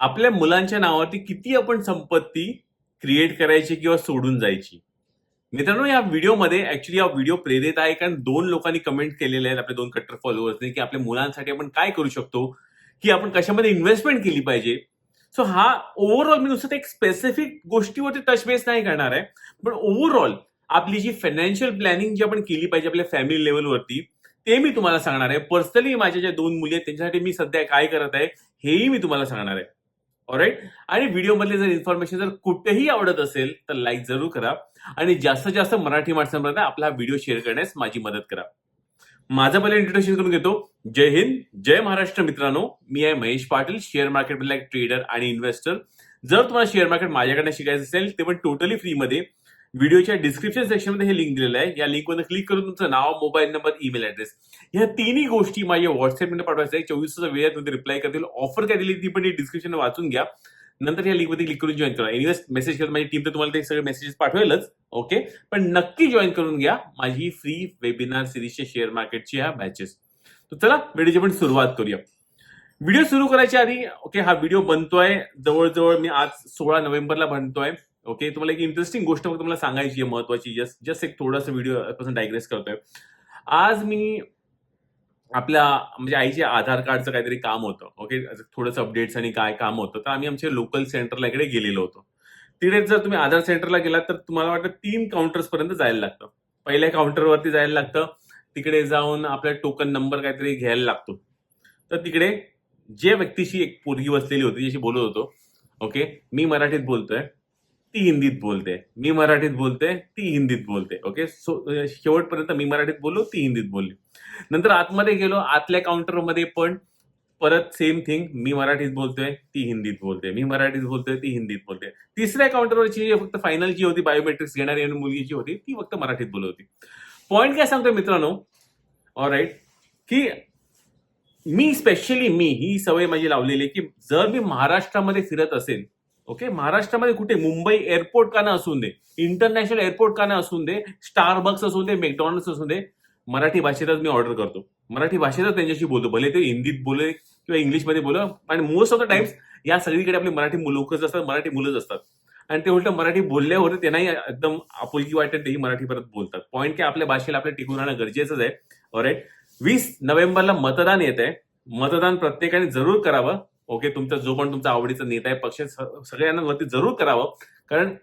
आपल्या मुलांच्या नावावरती किती आपण संपत्ती क्रिएट करायची किंवा सोडून जायची? मित्रांनो या व्हिडिओमध्ये ऍक्च्युली हा व्हिडिओ प्रेरित आहे कारण दोन लोकांनी कमेंट केलेले आहेत आपल्या दोन कट्टर फॉलोअर्सने की आपल्या मुलांसाठी आपण काय करू शकतो? की आपण कशामध्ये इन्व्हेस्टमेंट केली पाहिजे? सो हा ओव्हरऑल मी नुसतं एक स्पेसिफिक गोष्टीवरती टच बेस नाही करणार आहे. पण ओव्हरऑल आपली जी फायनान्शियल प्लॅनिंग जी आपण केली पाहिजे आपल्या फॅमिली लेवलवरती ते मी तुम्हाला सांगणार आहे. पर्सनली माझ्या ज्या दोन मुली आहेत त्यांच्यासाठी मी सध्या काय करत आहे हेही मी तुम्हाला सांगणार आहे. ऑराईट आणि व्हिडिओमधले जर इन्फॉर्मेशन जर कुठेही आवडत असेल तर लाईक जरूर करा. आणि जास्तीत जास्त मराठी माणसांपर्यंत आपला हा व्हिडिओ शेअर करण्यास माझी मदत करा. माझं पहिलं इंट्रोडक्शन करून घेतो. जय हिंद जय महाराष्ट्र मित्रांनो. मी आहे महेश पाटील शेअर मार्केटमधला एक ट्रेडर आणि इन्व्हेस्टर जर तुम्हाला शेअर मार्केट माझ्याकडे शिकायचं असेल ते पण टोटली फ्रीमध्ये व्हिडिओच्या डिस्क्रिप्शन सेक्शनमध्ये हे लिंक दिलेलं आहे. या लिंकवर क्लिक करून तुमचं नाव मोबाईल नंबर ईमेल ॲड्रेस ह्या तिन्ही गोष्टी माझ्या व्हॉट्सअपमध्ये पाठवायचं आहे चोवीस तास वेळात तुम्ही रिप्लाय करतील. ऑफर काय दिली ती पण डिस्क्रिप्शन वाचून घ्या. नंतर या लिंकमध्ये क्लिक करून जॉईन करा. एनिवेज मेसेज करत माझी टीम तर तुम्हाला ते सगळे मेसेजेस पाठवेलच. ओके पण नक्की जॉईन करून घ्या माझी फ्री वेबिनार सिरीजच्या शेअर मार्केटची ह्या बॅचेस तर चला व्हिडिओची पण सुरुवात करूया. व्हिडिओ सुरू करायच्या आधी ओके हा व्हिडिओ बनतोय. जवळजवळ मी आज सोळा नोव्हेंबरला बनतोय. ओके तुम्हाला एक इंटरेस्टिंग गोष्ट फक्त सांगायची आहे महत्वाची. जस्ट जस्ट एक थोडासा व्हिडिओ पासून डायग्रेस करतोय. आज मी आपल्या म्हणजे आईचे आधार कार्डचं काहीतरी काम होतं ओके? थोडंसं अपडेट्स आणि काय काम होतं तर आम्ही आमच्या लोकल सेंटरला इकडे गेलेलो होतो. तिकडे जर तुम्ही आधार सेंटरला गेलात तर तुम्हाला वाटतं तीन काउंटर्स पर्यंत जायला लागतं. पहिल्या काउंटरवरती जायला लागतं. तिकडे जाऊन आपला टोकन नंबर काहीतरी घ्यायला लागतो. तर तिकडे जे व्यक्तीशी एक पोरगी बसलेली होती ज्याशी बोलत होतो ओके? मी मराठीत बोलतोय. ती हिंदीत बोलते. मी मराठीत बोलते ती हिंदीत बोलते. ओके सो शेवटपर्यंत मी मराठीत बोललो ती हिंदीत बोलली. नंतर आतमध्ये गेलो आतल्या काउंटरमध्ये पण परत सेम थिंग मी मराठीत बोलतोय ती हिंदीत बोलते. मी मराठीत बोलतोय ती हिंदीत बोलते. तिसऱ्या काउंटरवरची फक्त फायनल जी होती बायोमेट्रिक्स घेणारी आणि मुलगी जी होती ती फक्त मराठीत बोलत होती. पॉईंट काय सांगतोय मित्रांनो? ऑलराईट की मी स्पेशली मी ही सवय माझी लावलेली आहे की जर मी महाराष्ट्रामध्ये फिरत असेल ओके? महाराष्ट्रामध्ये कुठे? मुंबई एअरपोर्ट का ना असून दे. इंटरनॅशनल एअरपोर्ट का ना असून दे. स्टारबक्स असून दे मॅकडॉनल्ड्स असून दे. मराठी भाषेतच मी ऑर्डर करतो. मराठी भाषेतच त्यांच्याशी बोलतो. भले ते हिंदीत बोले किंवा इंग्लिशमध्ये बोला आणि मोस्ट ऑफ द टाइम्स या सगळीकडे आपली मराठी लोकच असतात मराठी मुलंच असतात. आणि ते उलट मराठी बोलल्यावर त्यांनाही एकदम आपुलकी वाटते तेही मराठी परत बोलतात. पॉईंट काय आपल्या भाषेला आपल्या टिकून राहणं गरजेचंच आहे. ऑरेट वीस नोव्हेंबरला मतदान येत आहे मतदान प्रत्येकाने जरूर करावं. ओके तुमचा जो पण तुमचा आवडीचा नेता आहे पक्ष सगळ्यांना वरती जरूर करावं. कारण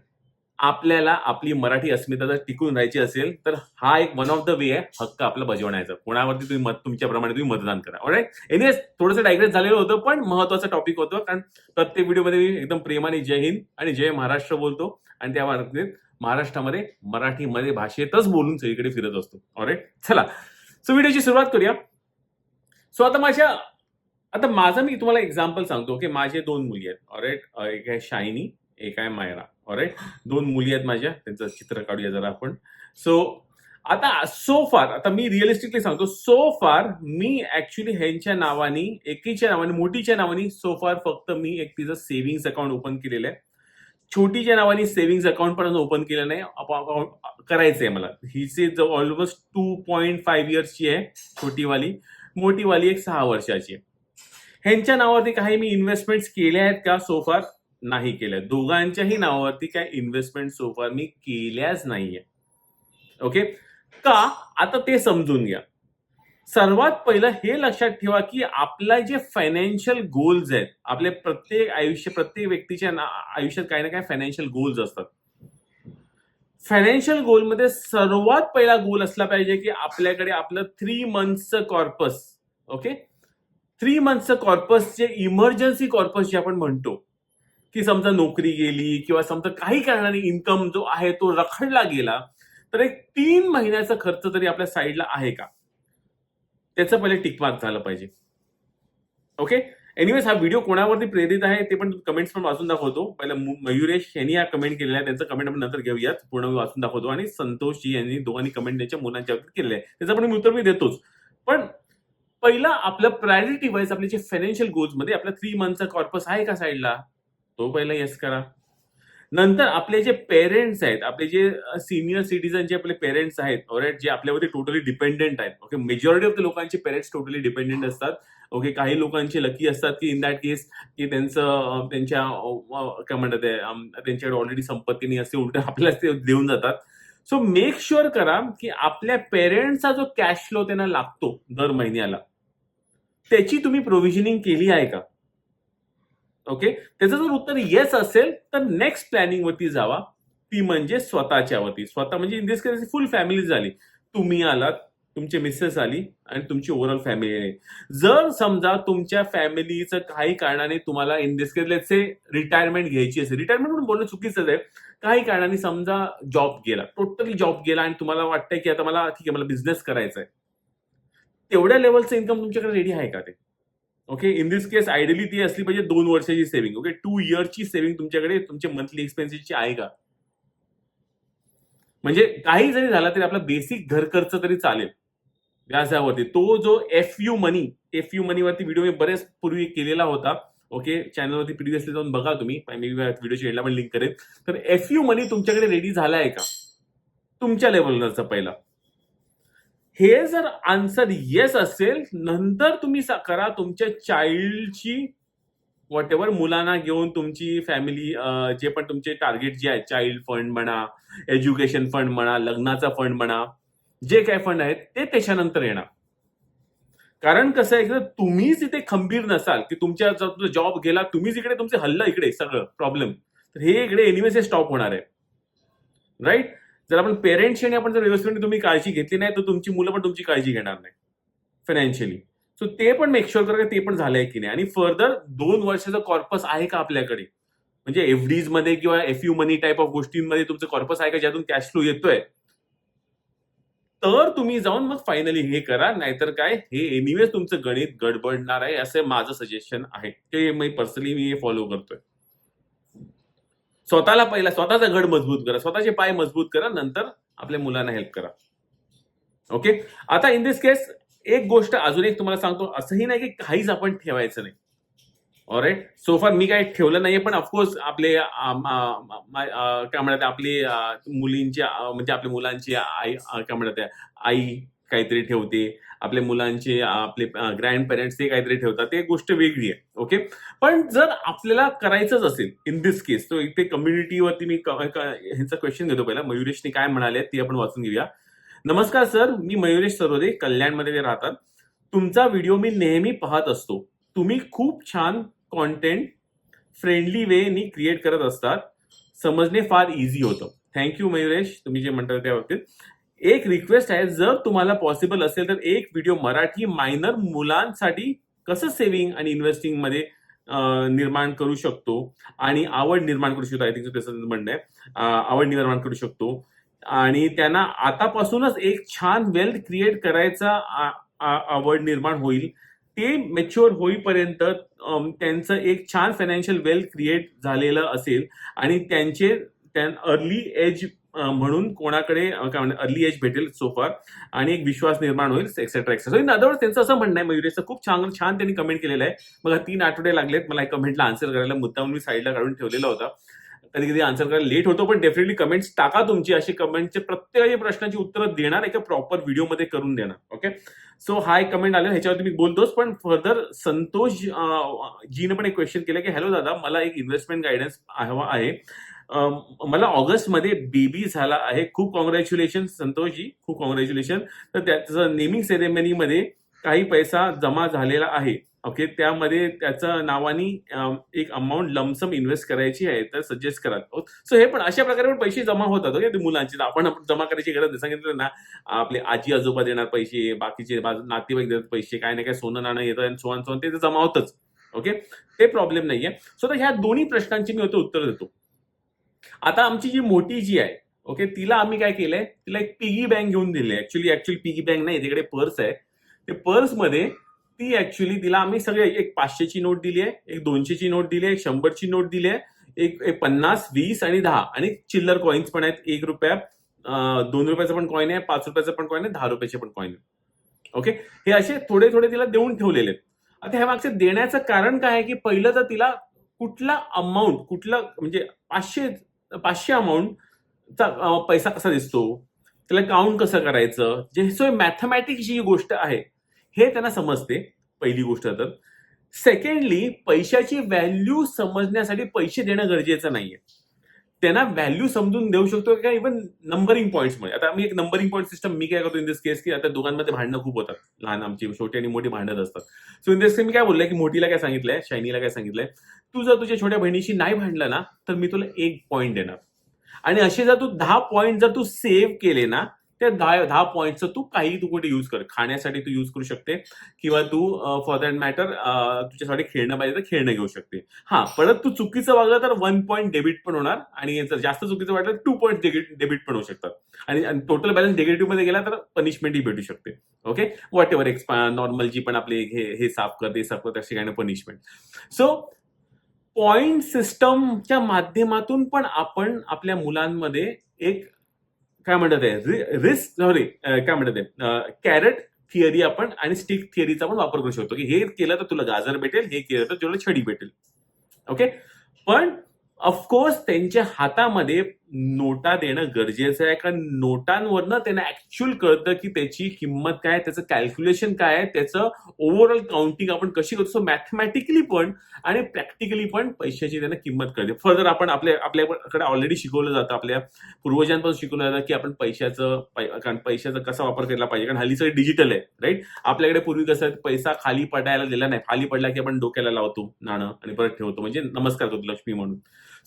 आपल्याला आपली मराठी अस्मिता जर टिकून राहायची असेल तर हा एक वन ऑफ द वे आहे हक्क आपला बजावण्याचा. कोणावरती तुम्ही मत तुमच्याप्रमाणे तुम्ही मतदान करा. ऑलराईट एनिवेज थोडंसं डायग्रेस झालेलं होतं पण महत्वाचं टॉपिक होतं कारण प्रत्येक व्हिडिओमध्ये मी एकदम प्रेमाने जय हिंद आणि जय महाराष्ट्र बोलतो. आणि त्या बाबतीत महाराष्ट्रामध्ये मराठीमध्ये भाषेतच बोलून सगळीकडे फिरत असतो. ऑलराईट चला. सो व्हिडिओची सुरुवात करूया. सो आता माझ्या आता माझं मी तुम्हाला एक्झाम्पल सांगतो की माझे दोन मुली आहेत ऑरेट एक आहे शायनी एक आहे मायरा ऑरेट दोन मुली आहेत माझ्या त्यांचं चित्र काढूया जरा आपण. सो आता सो फार आता मी रिअलिस्टिकली सांगतो सो फार मी ऍक्च्युली ह्यांच्या नावानी एकीच्या नावाने मोठीच्या नावाने सो फार फक्त मी एक तिचं सेव्हिंग्स अकाउंट ओपन केलेलं आहे. छोटीच्या नावाने सेव्हिंग्स अकाउंट पण ओपन केलं नाही. अकाउंट करायचंय मला. हिचे ऑलमोस्ट टू पॉईंट फाईव्ह इयर्सची आहे छोटीवाली. मोठीवाली एक सहा वर्षाची आहे. ह्यांच्या नावावरती काही मी इन्व्हेस्टमेंट केल्या आहेत का सोफार नाही केल्या. दोघांच्याही नावावरती काय इन्व्हेस्टमेंट सोफार मी केल्याच नाहीये. ओके का? आता ते समजून घ्या. सर्वात पहिलं हे लक्षात ठेवा की आपला जे फायनान्शियल गोल्स आहेत आपले प्रत्येक आयुष्य प्रत्येक व्यक्तीच्या ना- आयुष्यात काही ना काही फायनान्शियल गोल्स असतात. फायनान्शियल गोलमध्ये सर्वात पहिला गोल असला पाहिजे की आपल्याकडे आपलं थ्री मंथचं कॉर्पस ओके थ्री मंथचं कॉर्पस जे इमर्जन्सी कॉर्पस जे आपण म्हणतो की समजा नोकरी गेली किंवा समजा काही कारणाने इन्कम जो आहे तो रखडला गेला तर एक तीन महिन्याचा खर्च तरी आपल्या साईडला आहे का? त्याचं पहिले टिकमार्क झालं पाहिजे. ओके एनिवेज हा व्हिडिओ कोणावरती प्रेरित आहे ते पण कमेंट्स पण वाचून दाखवतो. पहिला मयुरेश यांनी हा कमेंट केलेला आहे त्यांचं कमेंट आपण नंतर घेऊयात. पूर्ण वाचून दाखवतो. आणि संतोषजी यांनी दोघांनी कमेंट त्यांच्या मुलांच्या बाबतीत केलेलं आहे. त्याचं पण मी उत्तर मी देतोच. पण पहिला आपलं प्रायोरिटी वाईज आपले जे फायनान्शियल गोल्समध्ये आपला थ्री मंथचा कॉर्पस आहे का साईडला तो पहिला येस करा. नंतर आपले जे पेरेंट्स आहेत आपले जे सिनियर सिटीजन जे आपले पेरेंट्स आहेत ऑरेट जे आपल्यावरती टोटली डिपेंडेंट आहेत ओके मेजॉरिटी ऑफ द लोकांचे पेरेंट्स टोटली डिपेंडेंट असतात ओके काही लोकांचे लकी असतात की इन दॅट केस की त्यांचं त्यांच्या काय म्हणतात त्यांच्याकडे ऑलरेडी संपत्ती नाही असते उलट आपल्याला ते देऊन जातात. सो मेक शुअर करा की आपल्या पेरेंट्सचा जो कॅश फ्लो त्यांना लागतो दर महिन्याला त्याची तुम्ही प्रोव्हिजनिंग केली आहे का? ओके त्याचं जर उत्तर येस असेल तर नेक्स्ट प्लॅनिंग वरती जावा. ती म्हणजे स्वतःच्या वरती. स्वतः म्हणजे in this case full family झाली. तुम्ही आलात तुमची मिसेस आली आणि तुमची ओव्हरऑल फॅमिली आली जर समजा तुमच्या फॅमिलीचं काही कारणाने तुम्हाला इन दिस केस रिटायरमेंट घ्यायची असेल. रिटायरमेंट म्हणून बोलणं चुकीचंच आहे. काही कारणाने समजा जॉब गेला टोटली जॉब गेला आणि तुम्हाला वाटतंय की आता मला ठीक आहे मला बिझनेस करायचा आहे तेवढ्या लेवलचं इन्कम तुमच्याकडे रेडी आहे का ते? Okay in this case ideally ती असली पाहिजे दोन वर्षाची सेव्हिंग ओके टू इयरची सेव्हिंग तुमच्याकडे तुमच्या मंथली एक्सपेन्सेसची आहे का? म्हणजे काही जरी झाला तरी आपला बेसिक घर खर्च तरी चालेल. व्याजावरती. तो जो F U money F U मनीवरती video मी बरेच पूर्वी केलेला होता. ओके? चॅनलवरती प्रिव्हियसली जाऊन बघा तुम्ही. मी व्हिडिओची एंडला पण लिंक करेन. तर एफ यू मनी तुमच्याकडे रेडी झाला आहे का? तुमच्या लेवलवरचा पहिला. हे जर आन्सर येस असेल नंतर तुम्ही करा तुमच्या चाइल्डची वॉट एव्हर मुलांना घेऊन तुमची फॅमिली जे पण तुमचे टार्गेट जे आहेत चाइल्ड फंड म्हणा एज्युकेशन फंड म्हणा लग्नाचा फंड म्हणा जे काय फंड आहेत ते त्याच्यानंतर येणार. कारण कसं आहे की तुम्हीच इथे खंबीर नसाल की तुमच्या जॉब गेला तुम्हीच इकडे तुमचे हल्ला इकडे सगळं प्रॉब्लेम तर हे इकडे एनिवेज स्टॉप होणार आहे. राईट जर आपण पेरेंट्स आणि आपण जर व्यवस्थित म्हणजे तुम्ही काळजी घेतली नाही तर तुमची मुलं पण तुमची काळजी घेणार नाही. फायनान्शियली सो ते पण मेकशुअर करा की ते पण झालंय की नाही. आणि फर्दर दोन वर्षाचा कॉर्पस आहे का आपल्याकडे? म्हणजे एफडीजमध्ये किंवा F U money type of गोष्टींमध्ये तुमचं कॉर्पस आहे का ज्यातून कॅश फ्लो येतोय? तर तुम्ही जाऊन मग फायनली हे करा नाहीतर काय हे एनिवेज तुमचं गणित गडबडणार आहे असं माझं सजेशन आहे. ते मी पर्सनली मी फॉलो करतोय. स्वतःला पहिला स्वतःचा गड मजबूत करा स्वतःचे पाय मजबूत करा नंतर आपल्या मुलांना हेल्प करा. ओके आता इन दिस केस एक गोष्ट अजून एक तुम्हाला सांगतो असंही नाही की काहीच आपण ठेवायचं नाही. ऑलराईट सोफार मी काय ठेवलं नाहीये पण ऑफकोर्स आपले काय म्हणतात आपली मुलींची म्हणजे आपल्या मुलांची आई काय म्हणतात आई काहीतरी ठेवते. आपल्या मुलांचे आपले ग्रँड पेरेंट्स ते काहीतरी ठेवतात. ते गोष्ट वेगळी आहे ओके पण जर आपल्याला करायचंच असेल इन दिस केस तो इथे कम्युनिटीवरती मी ह्यांचा क्वेश्चन घेतो पहिला. मयुरेशने काय म्हणाले ते आपण वाचून घेऊया. नमस्कार सर मी मयुरेश सरोदे कल्याणमध्ये ते राहतात. तुमचा व्हिडिओ मी नेहमी पाहत असतो. तुम्ही खूप छान कॉन्टेंट फ्रेंडली वेनी क्रिएट करत असतात. समजणे फार इझी होतं. Thank you Mayuresh. तुम्ही जे म्हणता त्या बाबतीत. एक रिक्वेस्ट आहे जर तुम्हाला पॉसिबल असेल तर एक व्हिडिओ मराठी मायनर मुलांसाठी कसं सेव्हिंग आणि इन्व्हेस्टिंगमध्ये निर्माण करू शकतो आणि आवड निर्माण करू शकतो आय थिंक त्याचं म्हणणं आहे. आवड निर्माण करू शकतो. आणि त्यांना आतापासूनच एक छान वेल्थ क्रिएट करायचा आवड निर्माण होईल. ते मेच्युअर होईपर्यंत त्यांचं एक छान फायनान्शियल वेल्थ क्रिएट झालेलं असेल. आणि त्यांचे अर्ली एज म्हणून कोणाकडे काय म्हणतात अर्ली एज भेटेल सोफार आणि एक विश्वास निर्माण होईल एक्सेट्रा एक्सेट्रा इन अदर त्यांचं असं म्हणणं आहे मयुरेशचं खूप छान छान त्यांनी कमेंट केलेलं आहे. मला तीन आठवडे लागलेत मला एक कमेंटला आन्सर करायला. मुद्दाम मी साईडला काढून ठेवलेला होता. कधी कधी आन्सर करायला लेट होतो पण डेफिनेटली कमेंट्स टाका तुमची. अशी कमेंटचे प्रत्येकाची प्रश्नाची उत्तरं देणार एका प्रॉपर व्हिडिओमध्ये करून देणार ओके सो हा एक कमेंट आले ह्याच्यावरती मी बोलतोच पण फर्दर संतोष जीने पण एक क्वेश्चन केलं की हॅलो दादा मला एक इन्व्हेस्टमेंट गायडन्स हवा आहे. मला ऑगस्टमध्ये बेबी झाला आहे. खूप कॉंग्रॅच्युलेशन संतोषजी. खूप कॉंग्रॅच्युलेशन तर त्याचं नेमिंग सेरेमनीमध्ये काही पैसा जमा झालेला आहे ओके त्यामध्ये त्याचं नावानी एक अमाऊंट लमसम इन्व्हेस्ट करायची आहे तर सजेस्ट करा सो हे पण अशा प्रकारे पण पैसे जमा होतात ओके ते मुलांचे. आपण जमा करायची गरज नाही. सांगितलं ना आपले आजी आजोबा देणार पैसे बाकीचे नातेवाईक देतात पैसे काय नाही काय सोनं नाणं येतं आणि सोन सोन ते जमा होतच ओके ते प्रॉब्लेम नाहीये. सो तर ह्या दोन्ही प्रश्नांची मी होतो उत्तर देतो. आता आमची जी मोठी जी आहे ओके तिला आम्ही काय केलंय? तिला एक पिगी बँक घेऊन दिली ऍक्च्युली ऍक्च्युली पिगी बँक नाही तिकडे पर्स आहे. ते पर्समध्ये ती ऍक्च्युली तिला आम्ही सगळे एक पाचशेची नोट दिली आहे एक दोनशेची नोट दिली आहे एक शंभरची नोट दिली आहे एक एक पन्नास वीस आणि दहा. आणि चिल्लर कॉईन्स पण आहेत एक रुपया दोन रुपयाचा पण कॉईन आहे पाच रुपयाचा पण कॉईन आहे दहा रुपयाचे पण कॉईन आहे. ओके हे असे थोडे थोडे तिला देऊन ठेवलेले आहेत. आता ह्या मागचे देण्याचं कारण काय आहे की पहिलं तर तिला कुठला अमाऊंट कुठला म्हणजे पाचशे पाचशे अमाऊंटचा पैसा कसा दिसतो? त्याला काउंट कसं करायचं? जे सो मॅथमॅटिक्स जी गोष्ट आहे. हे त्यांना समजते पहिली गोष्ट तर. सेकंडली पैशाची व्हॅल्यू समजण्यासाठी पैसे देणं गरजेचं नाहीये. त्यांना व्हॅल्यू समजून देऊ शकतो का इव्हन नंबरिंग पॉईंट्समुळे आता आम्ही एक नंबरिंग पॉईंट सिस्टम मी काय करतो इन दिस केस की आता दोघांमध्ये भांडणं खूप होतात. लहान आमची छोटी आणि मोठी भांडत असतात. सो इन दिस केस मी काय बोललंय की मोठीला काय सांगितलंय शायनीला काय सांगितलंय? तू जर तुझ्या छोट्या बहिणीशी नाही भांडला ना तर मी तुला एक पॉईंट देणार. आणि असे जर तू दहा पॉईंट जर तू सेव्ह केले ना त्या दहा दहा पॉईंटचं तू काही तू कुठे युज कर. खाण्यासाठी तू युज करू शकते किंवा तू फॉर दॅट मॅटर तुझ्यासाठी खेळणं पाहिजे तर खेळणं घेऊ शकते. हा परत तू चुकीचं वागलं तर वन पॉईंट डेबिट पण होणार आणि जर जास्त चुकीचं वाटलं तर टू पॉईंट डेबिट पण होऊ शकतात. आणि टोटल बॅलन्स निगेटिव्हमध्ये गेला तर पनिशमेंटही भेटू शकते. ओके वॉट एव्हर एक्सपा नॉर्मल जी पण आपले हे हे साफ कर ते साफ कर त्या ठिकाणी पनिशमेंट सो पॉइंट सिस्टमच्या माध्यमातून पण आपण आपल्या मुलांमध्ये एक काय म्हणतात रिस्क सॉरी काय म्हणतात कॅरेट थिअरी आपण आणि स्टिक थिअरीचा पण वापर करू शकतो. की हे केलं तर तुला गाजर भेटेल हे केलं तर तुला छडी भेटेल. ओके पण ऑफकोर्स त्यांच्या हातामध्ये नोटा देणं गरजेचं आहे. कारण नोटांवरनं त्यांना ऍक्च्युअल कळतं की त्याची किंमत काय त्याचं कॅल्क्युलेशन काय आहे त्याचं ओव्हरऑल काउंटिंग आपण कशी करतो. सो मॅथमॅटिकली पण आणि प्रॅक्टिकली पण पैशाची त्यांना किंमत कळते. फर्दर आपण आपल्या आपल्याकडे ऑलरेडी शिकवलं जातं. आपल्या पूर्वजांपासून शिकवलं जातं की आपण पैशाचं कारण पैशाचा कसा वापर केला पाहिजे. कारण हल्ली सगळं डिजिटल आहे राईट आपल्याकडे पूर्वी कसं पैसा खाली पडायला दिला नाही. खाली पडला की आपण डोक्याला लावतो नाणं आणि परत ठेवतो. म्हणजे नमस्कार करतो लक्ष्मी म्हणून.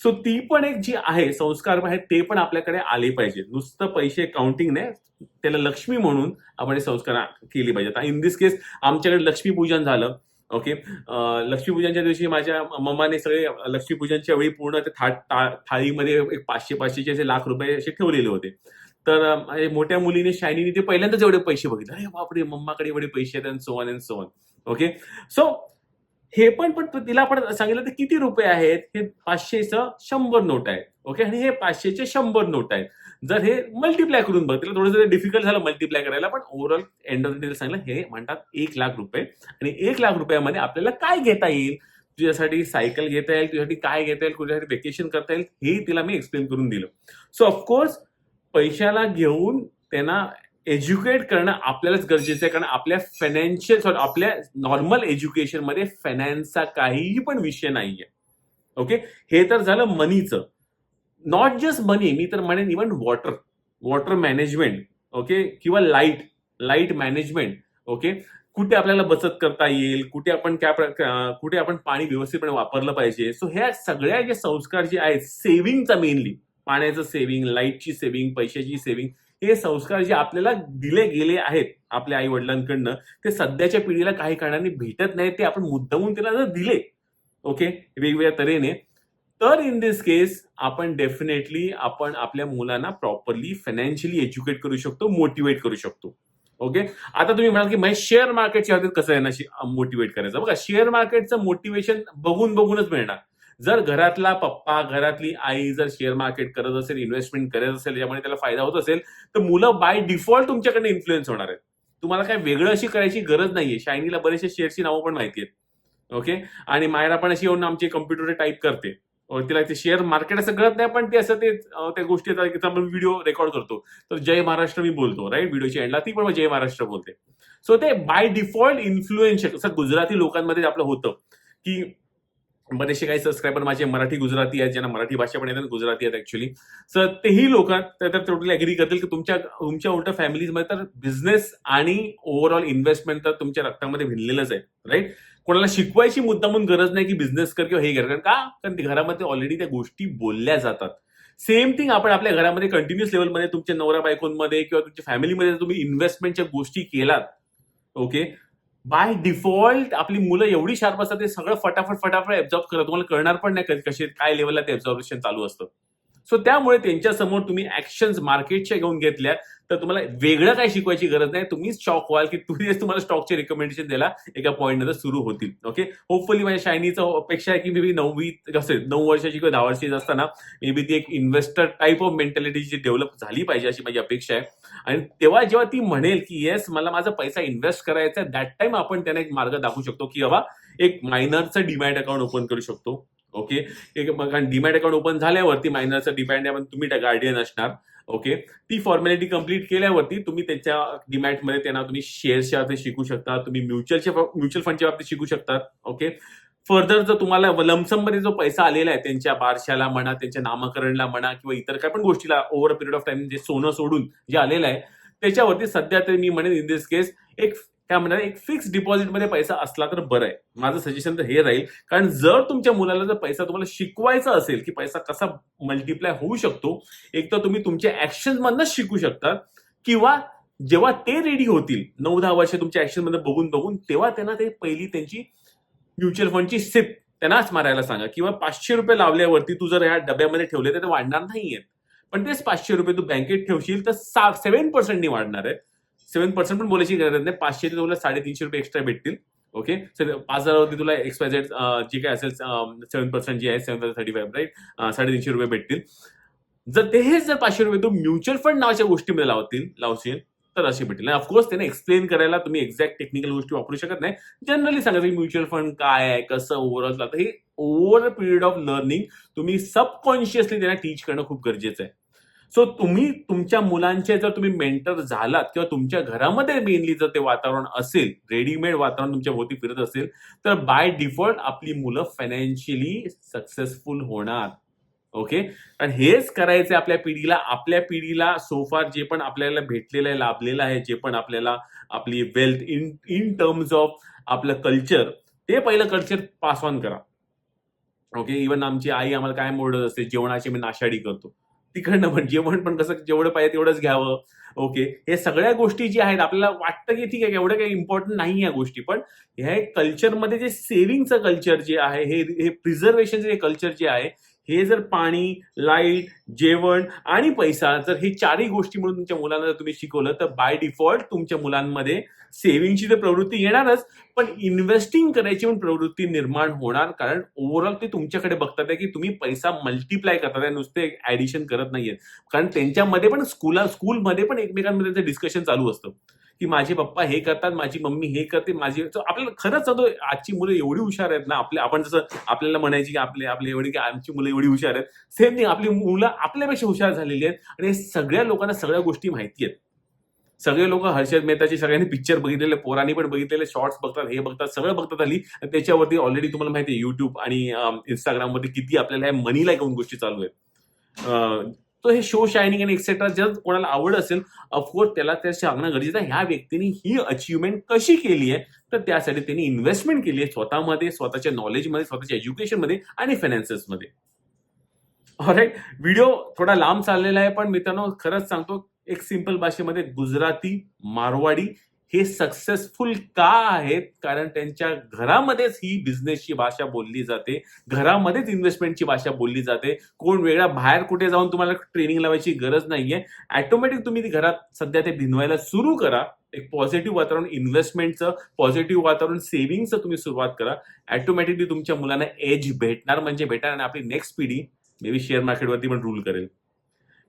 सो ती पण एक जी आहे संस्कार आहेत ते पण आपल्याकडे आले पाहिजे नुसतं पैसे काउंटिंग नाही त्याला लक्ष्मी म्हणून आपण हे संस्कार केले पाहिजेत. इन दिस केस आमच्याकडे लक्ष्मीपूजन झालं. ओके लक्ष्मीपूजनच्या दिवशी माझ्या मम्माने सगळे लक्ष्मीपूजनच्या वेळी पूर्ण ते था थाळीमध्ये एक पाचशे पाचशेचे असे लाख रुपये असे ठेवलेले होते. तर मोठ्या मुलीने शायनीने ते पहिल्यांदाच एवढे पैसे बघितले. अरे बापरे मम्माकडे एवढे पैसे आहेत आणि सोन अँड सोन ओके सो हे पण पण तिला आपण सांगितलं तर किती रुपये आहेत? हे पाचशेचं शंभर नोट आहे ओके? आणि हे पाचशेचे शंभर नोट आहेत. जर हे मल्टिप्लाय करून बघ तिला थोडंसं डिफिकल्ट झालं मल्टिप्लाय करायला पण overall end of the day सांगितलं हे म्हणतात एक लाख रुपये. आणि एक लाख रुपयामध्ये आपल्याला काय घेता येईल? तुझ्यासाठी सायकल घेता येईल तुझ्यासाठी काय घेता येईल तुझ्यासाठी वेकेशन करता येईल हे तिला मी एक्सप्लेन करून दिलं. सो ऑफकोर्स पैशाला घेऊन त्यांना एज्युकेट करणं आपल्यालाच गरजेचं आहे कारण आपल्या फायनान्शियल सॉरी आपल्या नॉर्मल एज्युकेशनमध्ये फायनान्सचा काहीही पण विषय नाहीये. ओके हे तर झालं मनीचं नॉट जस्ट मनी मी तर म्हणेन even water water management okay किंवा लाइट लाइट मॅनेजमेंट ओके कुठे आपल्याला बचत करता येईल कुठे आपण काय प्र- कुठे आपण पाणी व्यवस्थितपणे वापरलं पाहिजे. सो ह्या सगळ्या जे संस्कार जे आहेत सेव्हिंगचा मेनली पाण्याचं सेव्हिंग लाईटची सेव्हिंग पैशाची सेव्हिंग हे संस्कार जे आपल्याला दिले गेले आहेत आपल्या आई वडिलांकडनं ते सध्याच्या पिढीला काही कारणाने भेटत नाही ते आपण मुद्दामून त्याला जर दिले ओके वेगवेगळ्या तऱ्हेने तर इन दिस केस आपण डेफिनेटली आपण आपल्या मुलांना प्रॉपरली फायनान्शियली एज्युकेट करू शकतो मोटिवेट करू शकतो ओके? आता तुम्ही म्हणाल की महेश शेअर मार्केटच्या बाबतीत कसं आहे? मोटिवेट करायचं. बघा शेअर मार्केटचं मोटिवेशन बघून बघूनच मिळणार. जर घरातला पप्पा घरातली आई जर शेअर मार्केट करत असेल इन्व्हेस्टमेंट करत असेल ज्यामुळे त्याला फायदा होत असेल तर मुलं बाय डिफॉल्ट तुमच्याकडे इन्फ्लुएन्स होणार आहेत. तुम्हाला काय वेगळं अशी करायची गरज नाहीये. शायनीला बरेचसे शेअरची नावं पण माहिती आहेत ओके आणि मायरा पण अशी येऊन आमची कम्प्युटर टाईप करते. तिला ते शेअर मार्केट असं कळत नाही पण ते असं ते त्या गोष्टी आपण व्हिडिओ रेकॉर्ड करतो. तर जय महाराष्ट्र मी बोलतो राईट व्हिडिओच्या एंडला ती पण जय महाराष्ट्र बोलते. सो ते बाय डिफॉल्ट इन्फ्लुएन्स असं गुजराती लोकांमध्ये आपलं होतं की बरेचसे काही सबस्क्रायबर माझे मराठी गुजराती आहेत ज्यांना मराठी भाषा पण येतात गुजराती आहेत ऍक्च्युली तर तेही लोक तर टोटली अग्री करतील की तुमच्या तुमच्या उलट फॅमिलीजमध्ये तर बिझनेस आणि ओव्हरऑल इन्व्हेस्टमेंट तर तुमच्या रक्तामध्ये भिनलेलंच आहे राईट कोणाला शिकवायची मुद्दा म्हणून गरज नाही की बिझनेस कर किंवा हे कर कारण का? कारण घरामध्ये ऑलरेडी त्या गोष्टी बोलल्या जातात. सेम थिंग आपण आपल्या घरामध्ये कंटिन्युअस लेवलमध्ये तुमच्या नवरा बायकोंमध्ये किंवा तुमच्या फॅमिलीमध्ये तुम्ही इन्व्हेस्टमेंटच्या गोष्टी केलात ओके बाय डिफॉल्ट आपली मुलं एवढी शार्प असतात ते सगळं फटाफट फटाफट ऍब्झॉर्ब करत तुम्हाला कळणार पण नाही कधी कसे काय लेवलला ते ऍब्झॉर्बेशन चालू असतं. सो त्यामुळे त्यांच्यासमोर तुम्ही ऍक्शन्स मार्केटच्या घेऊन घेतल्या तर तुम्हाला वेगळं काय शिकवायची गरज नाही. तुम्हीच शॉक व्हाल की तुम्हीच तुम्हाला स्टॉकचे रिकमेंडेशन द्यायला एका पॉईंटनंतर सुरू होतील. ओके होपफुली माझ्या शायनीचं अपेक्षा आहे की मे बी नववी असेल नऊ वर्षाची किंवा दहा वर्षाची असताना मे बी ती एक इन्व्हेस्टर टाईप ऑफ मेंटॅलिटी जी डेव्हलप झाली पाहिजे अशी माझी अपेक्षा आहे. आणि तेव्हा जेव्हा ती म्हणेल की येस मला माझा पैसा इन्व्हेस्ट करायचा आहे दॅट टाइम आपण त्यांना एक मार्ग दाखवू शकतो की बाबा एक मायनरचं डिमॅट अकाउंट ओपन करू शकतो. ओके कारण डिमॅट अकाउंट ओपन झाल्यावरती मायनरचं डिमॅट आहे तुम्ही गार्डियन असणार. ओके ती फॉर्मॅलिटी कंप्लीट केल्यावरती तुम्ही त्याच्या डिमॅटमध्ये त्यांना तुम्ही शेअर्सच्या बाबतीत शिकू शकता. तुम्ही म्युच्युअलच्या म्युच्युअल फंडच्या बाबतीत शिकू शकतात ओके फर्दर जर तुम्हाला लमसममध्ये जो पैसा आलेला आहे त्यांच्या बारशाला म्हणा त्यांच्या नामकरणला म्हणा किंवा इतर काय पण गोष्टीला ओव्हर पिरियड ऑफ टाइम जे सोनं सोडून जे आलेलं आहे त्याच्यावरती सध्या तरी मी म्हणेन इन दिस केस एक काय म्हणणार एक फिक्स डिपॉझिटमध्ये पैसा असला तर बरं आहे. माझं सजेशन तर हे राहील. कारण जर तुमच्या मुलाला जर पैसा तुम्हाला शिकवायचा असेल की पैसा कसा मल्टिप्लाय होऊ शकतो एक तर तुम्ही तुमच्या ऍक्शन मधनं शिकू शकता. किंवा जेव्हा ते रेडी होतील नऊ दहा वर्ष तुमच्या ऍक्शनमध्ये बघून बघून तेव्हा त्यांना ते पहिली त्यांची म्युच्युअल फंडची सिप त्यांनाच मारायला सांगा. किंवा पाचशे रुपये लावल्यावरती तू जर ह्या डब्यामध्ये ठेवले तर ते वाढणार नाहीयेत. पण तेच पाचशे रुपये तू बँकेत ठेवशील तर सेव्हन पर्सेंटनी वाढणार आहेत सेव्हन पर्सेंट पण बोलायची गरज नाही. पाचशे ते तुला साडेतीनशे रुपये एक्स्ट्रा भेटतील. ओके सर पाच हजारावरती तुला एक्स वाय झेड जे काय असेल सेव्हन पर्सेंट जे आहे सेव्हन थर्टी फाईव्ह राईट साडेतीनशे रुपये भेटतील. जर ते हेच जर पाचशे रुपये तू म्युच्युअल फंड नावाच्या गोष्टीमध्ये लावतील लावशील तर अशी भेटेल ऑफकोर्स त्याने एक्सप्लेन करायला तुम्ही एक्झॅक्ट टेक्निकल गोष्टी वापरू शकत नाही. जनरली सांगायचं की म्युच्युअल फंड काय आहे कसं ओव्हरऑल लागतं हे ओव्हर पिरियड ऑफ लर्निंग तुम्ही सबकॉन्शियसली त्यांना टीच करणं खूप गरजेचं आहे. सो तुम्ही तुमच्या मुलांचे जर तुम्ही मेंटर झालात किंवा तुमच्या घरामध्ये मेनली जर ते वातावरण असेल रेडीमेड वातावरण तुमच्या भोवती फिरत असेल तर बाय डिफॉल्ट आपली मुलं फायनान्शियली सक्सेसफुल होणार. ओके कारण हेच करायचं आपल्या पिढीला. आपल्या पिढीला सोफार जे पण आपल्याला भेटलेलं आहे लाभलेलं आहे जे पण आपल्याला आपली wealth in in terms of आपलं कल्चर ते पहिलं कल्चर पास ऑन करा. ओके इवन आमची आई आम्हाला काय मोडत असते जेवणाची मी नाशाडी करतो. तिकडनं पण जेवण पण कसं जेवढं पाहिजे तेवढंच घ्यावं. ओके हे सगळ्या गोष्टी ज्या आहेत आपल्याला वाटतं की ठीक आहे एवढं काही इम्पॉर्टंट नाही या गोष्टी. पण ह्या कल्चरमध्ये जे सेव्हिंगचं कल्चर जे आहे हे हे जे कल्चर जे आहे हे जर पाणी लाइट जेवण आणि पैसा जर हे चारही गोष्टी म्हणून तुमच्या मुलांना जर तुम्ही शिकवलं तर बाय डिफॉल्ट तुमच्या मुलांमध्ये सेव्हिंगची तर प्रवृत्ती येणारच. पण इन्व्हेस्टिंग करायची पण प्रवृत्ती निर्माण होणार कारण ओव्हरऑल ते तुमच्याकडे बघतात की तुम्ही पैसा मल्टिप्लाय करतात आहे नुसते ऍडिशन करत नाहीयेत. कारण त्यांच्यामध्ये पण स्कूल स्कूलमध्ये पण एकमेकांमध्ये डिस्कशन चालू असतं. की माझे पप्पा हे करतात माझी मम्मी हे करते माझी आपल्याला खरंच आजची मुलं एवढी हुशार आहेत ना आपल्या आपण जसं आपल्याला म्हणायची की आपले आपले एवढी की आमची मुलं एवढी हुशार आहेत. सेम नाही आपली मुलं आपल्यापेक्षा हुशार झालेली आहेत. आणि सगळ्या लोकांना सगळ्या गोष्टी माहिती आहेत. सगळे लोक हर्षद मेहताचे सगळ्यांनी पिक्चर बघितलेले पोरांनी पण बघितलेले शॉर्ट्स बघतात हे बघतात सगळं बघतात आली आणि त्याच्यावरती ऑलरेडी तुम्हाला माहिती आहे युट्यूब आणि इंस्टाग्रामवरती किती आपल्याला मनीला एक गोष्टी चालू आहेत. तो हे शो शायनिंग आणि एक्सेट्रा जर कोणाला आवड असेल ऑफकोर्स त्याला त्या सांगणं गरजेचं आहे. ह्या व्यक्तीने ही अचिव्हमेंट कशी केली आहे तर त्यासाठी त्यांनी इन्व्हेस्टमेंट केली आहे स्वतःमध्ये स्वतःच्या नॉलेजमध्ये स्वतःच्या एज्युकेशनमध्ये आणि फायनान्सेसमध्ये ऑलराईट व्हिडिओ थोडा लांब चाललेला आहे पण मित्रांनो खरंच सांगतो एक सिंपल भाषेमध्ये गुजराती मारवाडी हे सक्सेसफुल का आहेत? कारण त्यांच्या घरामध्येच ही बिझनेसची भाषा बोलली जाते. घरामध्येच इन्व्हेस्टमेंटची भाषा बोलली जाते. कोण वेगळा बाहेर कुठे जाऊन तुम्हाला ट्रेनिंग लावायची गरज नाहीये. ऑटोमॅटिक तुम्ही ती घरात सध्या ते भिनवायला सुरू करा. एक पॉझिटिव्ह वातावरण इन्व्हेस्टमेंटचं पॉझिटिव्ह वातावरण सेव्हिंगचं तुम्ही सुरुवात करा. ऑटोमॅटिकली तुमच्या मुलांना एज भेटणार म्हणजे भेटणार आणि आपली नेक्स्ट पिढी मे बी शेअर मार्केटवरती पण रूल करेल.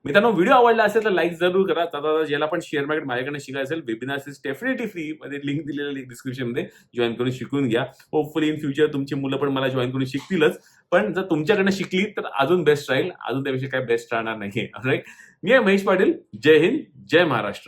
मित्रांनो व्हिडिओ आवडला असेल तर लाईक जरूर करा. दादा ज्याला पण शेअर मार्केट माझ्याकडे शिकायचं असेल वेबिनार डेफिनेटली फ्री मध्ये लिंक दिलेलं डिस्क्रिप्शनमध्ये जॉईन करून शिकून घ्या. होपफुली इन फ्युचर तुमची मुलं पण मला जॉईन करून शिकतीलच. पण जर तुमच्याकडनं शिकली तर अजून बेस्ट राहील. अजून त्यापेक्षा काय बेस्ट राहणार नाहीये. राईट मी आहे महेश पाटील. जय हिंद. जय महाराष्ट्र.